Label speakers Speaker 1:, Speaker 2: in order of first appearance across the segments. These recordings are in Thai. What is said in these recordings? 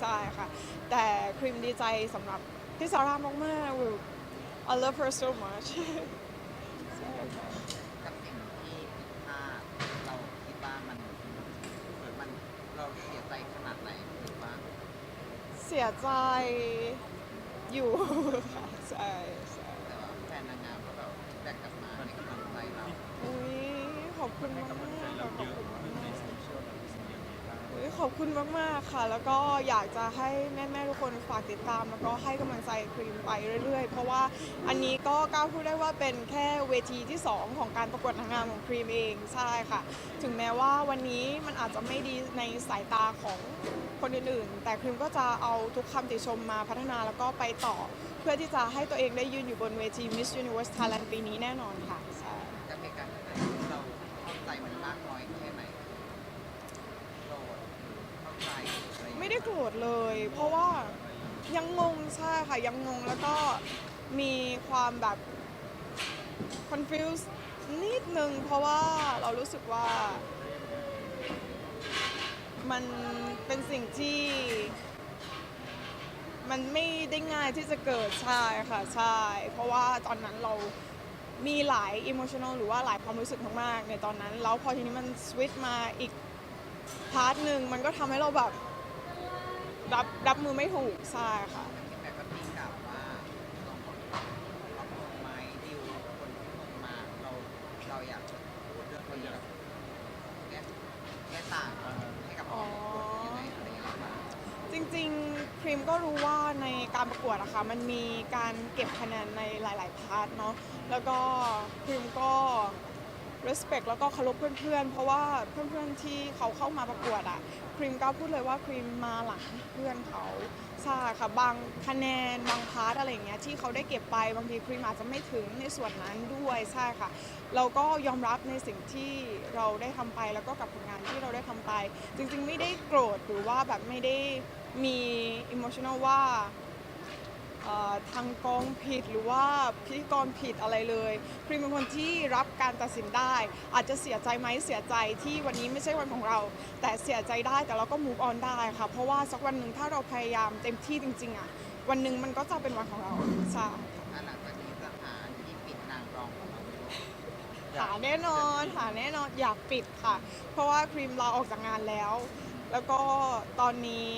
Speaker 1: ใช่ค่ะ แต่ครีมดีใจสำหรับพี่ซาร่ามากๆ I love her so much ใช่ค่ะ
Speaker 2: กับสิ่งที่ผิดพลาดเราคิดว่ามันมันเราเสียใจขนาดไหนหรือว่า
Speaker 1: เสียใจอยู่ค่ะใช่ใช่
Speaker 2: แต่ว่าแฟนนางงามก็แบบแบกกลับมาให้กำลังใจเรา
Speaker 1: อุ้ยขอบคุณมาก อุ๊
Speaker 3: ยข
Speaker 1: อบคุณมาก ๆ ค่ะ แล้วก็อยากจะให้แม่ ๆ ทุกคนฝากติดตาม แล้วก็ให้กำลังใจครีมไปเรื่อย ๆ เพราะว่าอันนี้ก็กล้าพูดได้ว่าเป็นแค่เวทีที่ 2 ของการประกวดนางงามของครีมเองใช่ค่ะ ถึงแม้ว่าวันนี้มันอาจจะไม่ดีในสายตาของคนอื่น ๆ แต่ครีมก็จะเอาทุกคำติชมมาพัฒนาแล้วก็ไปต่อ เพื่อที่จะให้ตัวเองได้ยืนอยู่บนเวที Miss Universe Thailand ปีนี้แน่นอนค่ะ
Speaker 2: โกรธเล
Speaker 1: ย เพราะว่ายังงงใช่ค่ะยังงงแล้วก็มีความแบบ confused นิดนึงเพราะว่าเรารู้สึกว่า มันเป็นสิ่งที่ มันไม่ได้ง่ายที่จะเกิดใช่ค่ะใช่ เพราะว่าตอนนั้นเรามีหลาย emotional หรือว่าหลายความรู้สึกมากๆในตอนนั้น แล้วพอทีนี้มันสวิตมาอีกพาร์ทหนึ่งมันก็ทำให้เราแบบ รับรับมือไม่ถูกใช่ค่ะ
Speaker 2: แม่ก็ตีกลับว่าลองรับลงไหมดิวคนที่ลงมาเราเราอยากจะพูดเรื่องตัวอย่างแก้แก้ต่างให้กับคนยังไงอะไรอย่างเงี้ยบ้าง
Speaker 1: จริงๆครีมก็รู้ว่าในการประกวดอะค่ะมันมีการเก็บคะแนนในหลาย ๆ พาร์ทเนาะแล้วก็ครีมก็ respect แล้วก็เคารพเพื่อนๆ เพราะว่าเพื่อนๆ ที่เขาเข้ามาประกวดอะครีมก็พูดเลยว่าครีมมาหลังเพื่อนเขาใช่ค่ะ บางคะแนน บางพาร์ทอะไรเงี้ยที่เขาได้เก็บไปบางทีครีมอาจจะไม่ถึงในส่วนนั้นด้วยใช่ค่ะ เราก็ยอมรับในสิ่งที่เราได้ทำไปแล้วก็กับผลงานที่เราได้ทำไป จริงๆ ไม่ได้โกรธหรือว่าแบบไม่ได้มี emotional ว่า เอ่อทางกองผิดหรือว่าพิธีกรผิดอะไรเลยครีมเป็นคนที่รับการตัดสินได้ อาจจะเสียใจไหมเสียใจที่วันนี้ไม่ใช่วันของเรา แต่เสียใจได้แต่เราก็ move on ได้ค่ะ เพราะว่าสักวันหนึ่งถ้าเราพยายามเต็มที่จริงๆอะวันหนึ่งมันก็จะเป็นวันของเราใช่
Speaker 2: ถ้าหลังจากนี้จะหาที่ปิดนางรองของเราไม่รู้
Speaker 1: หาแน่นอนหาแน่นอนอยากปิดค่ะ เพราะว่าครีมลาออกจากงานแล้ว แล้วก็ตอนนี้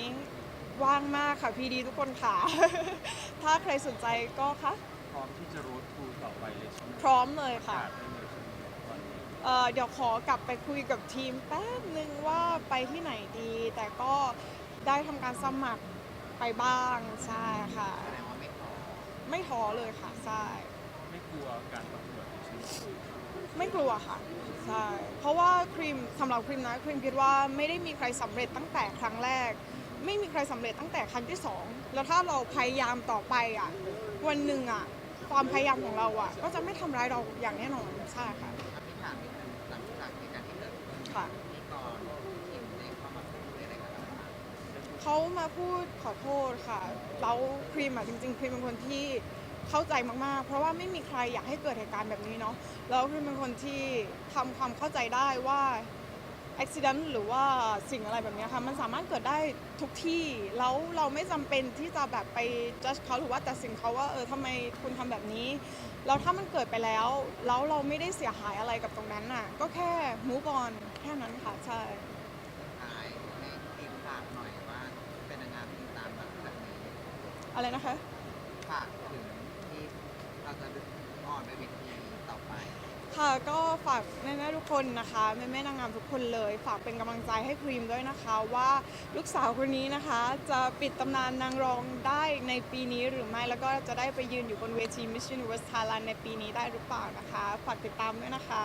Speaker 1: ว่างมากค่ะพี่ดีทุกคนค่ะ ถ้าใครสนใจก็ค่ะ
Speaker 3: พร้อมที่จะรูททูต่อไปเลยใช่ไหม
Speaker 1: พร้อมเลยค่ะ
Speaker 3: ประกาศได้เลยใช่ไหมวันนี้
Speaker 1: เอ่อเดี๋ยวขอกลับไปคุยกับทีมแป๊บนึงว่าไปที่ไหนดี แต่ก็ได้ทำการสมัครไปบ้างใช่ค่ะ
Speaker 2: แสดงว่าไม่พอ
Speaker 1: ไม่ท้อเลยค่ะใช่
Speaker 3: ไม่กลัวการประกวดเลยใช่ไหม
Speaker 1: ไม่กลัวค่ะใช่เพราะว่าครีมสำหรับครีมนะครีมคิดว่าไม่ได้มีใครสำเร็จตั้งแต่ครั้งแรก ไม่มีใครสำเร็จตั้งแต่ครั้งที่สองแล้วถ้าเราพยายามต่อไปอะวันหนึ่งอะความพยายามของเราอะ ก็จะไม่ทำร้ายเราอย่างแน่นอนใช่ค่ะ
Speaker 2: อธิษฐานนิดนึงหลังจากเหตุการณ์ที่เกิดขึ้น
Speaker 1: ค่ะ
Speaker 2: ที่ก่อนทีมได้เข้ามาพูดอะไรกันบ้าง
Speaker 1: เขามาพูดขอโทษค่ะแล้วครีมอะจริงๆครีมเป็นคนที่เข้าใจมากๆ เพราะว่าไม่มีใครอยากให้เกิดเหตุการณ์แบบนี้เนาะแล้วครีมเป็นคนที่ทำความเข้าใจได้ว่า อุบิเหตุหรือว่าสิ่งอะไรแบบเนี้ยค่ะมันสามารถเกิดได้ทุกที่ แล้วเราไม่จำเป็นที่จะแบบไป judge เขาหรือว่าตัดสินเขาว่าเออทำไมคุณทำแบบนี้แล้วถ้ามันเกิดไปแล้ว แล้วเราไม่ได้เสียหายอะไรกับตรงนั้นน่ะ ก็แค่ move on แค่นั้นค่ะใช่
Speaker 2: สุดท้ายให้ทีมฝากหน่อยว่าเป็นนางงามที่ตามแบบแบบนี้
Speaker 1: อะไรนะคะ
Speaker 2: ฝากถึงที่เราจะออนไปเวทีต่อไป
Speaker 1: ค่ะก็ฝากแม่ๆทุกคนนะคะแม่ๆนางงามทุกคนเลย ฝากเป็นกำลังใจให้ครีมด้วยนะคะว่าลูกสาวคนนี้นะคะ จะปิดตำนานนางรองได้ในปีนี้หรือไม่แล้วก็จะได้ไปยืนอยู่บนเวที Miss Universe Thailand ในปีนี้ได้หรือเปล่านะคะฝากติดตามด้วยนะคะ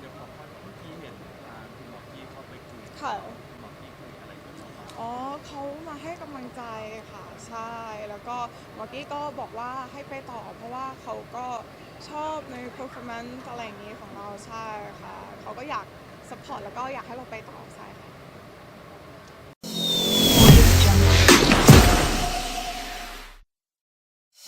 Speaker 3: เดี๋ยวขอพักเมื่อกี้เห็นทางคุณหมอกี้เข้าไปคุย
Speaker 1: ค่ะ
Speaker 3: คุณหมอกี้คุยอะไรกับเราบ้าง
Speaker 1: อ๋อเขามาให้กำลังใจค่ะ ใช่ แล้วก็มอกี้ก็บอกว่าให้ไปต่อ เพราะว่าเขาก็ชอบใน performance อะไรอย่างนี้ของเราใช่ค่ะเขาก็อยาก support แล้วก็อยากให้เราไปต่อใช่ค่ะ